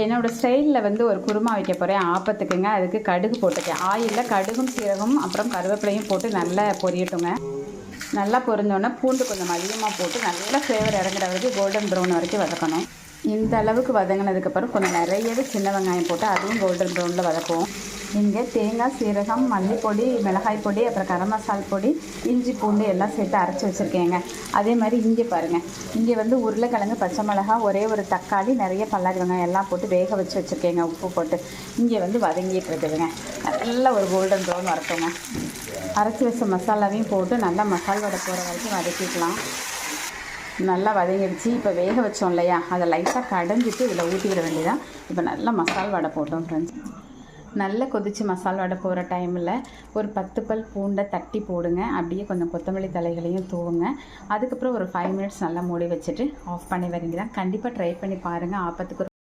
என்னோடய ஸ்டைலில் வந்து ஒரு குருமா வைக்க போகிறேன் ஆப்பத்துக்குங்க. அதுக்கு கடுகு போட்டுக்கேன். ஆயிலில் கடுகும் சீரகம் அப்புறம் கருவேப்பிலையும் போட்டு நல்லா பொரியட்டுங்க. நல்லா பொரிஞ்சோன்னே பூண்டு கொஞ்சம் அதிகமாக போட்டு நல்லா ஃப்ளேவர் இறங்குற வரைக்கும் கோல்டன் ப்ரௌன் வரைக்கும் வதக்கணும். இந்த அளவுக்கு வதங்கினதுக்கப்புறம் கொஞ்சம் நிறையவே சின்ன வெங்காயம் போட்டு அதுவும் கோல்டன் ப்ரௌனில் வதக்குவோம். இங்கே தேங்காய் சீரகம் மல்லிப்பொடி மிளகாய் பொடி அப்புறம் கரம் மசால் பொடி இஞ்சி பூண்டு எல்லாம் சேர்த்து அரைச்சி வச்சுருக்கேங்க. அதே மாதிரி இங்கே பாருங்கள் இங்கே வந்து உருளைக்கிழங்கு பச்சை மிளகா ஒரே ஒரு தக்காளி நிறைய பல்லாரி வெங்காயம் எல்லாம் போட்டு வேக வச்சு வச்சுருக்கேங்க. உப்பு போட்டு இங்கே வந்து வதங்கிட்டு இருக்குதுங்க. நல்ல ஒரு கோல்டன் ப்ரௌன் வரட்டுங்க அரைச்சி வச்ச மசாலாவையும் போட்டு நல்லா மசால் வடை போகிற வரைக்கும் வதக்கிக்கலாம். நல்லா வதங்கிடுச்சு. இப்போ வேக வச்சோம் இல்லையா? அதை லைட்டாக கடைஞ்சிட்டு இதில் ஊற்றி விட வேண்டியதான் இப்போ நல்லா மசால் வடை போட்டோம் ஃப்ரெண்ட்ஸ் நல்லா கொதிச்சு மசால் வடை போகிற டைமில் ஒரு பத்து பல் பூண்டை தட்டி போடுங்க. அப்படியே கொஞ்சம் கொத்தமல்லி தலைகளையும் தூவுங்க. அதுக்கப்புறம் ஒரு ஃபைவ் மினிட்ஸ் நல்லா மூடி வச்சுட்டு ஆஃப் பண்ணி வரீங்க கண்டிப்பாக ட்ரை பண்ணி பாருங்கள் ஆப்பத்துக்கு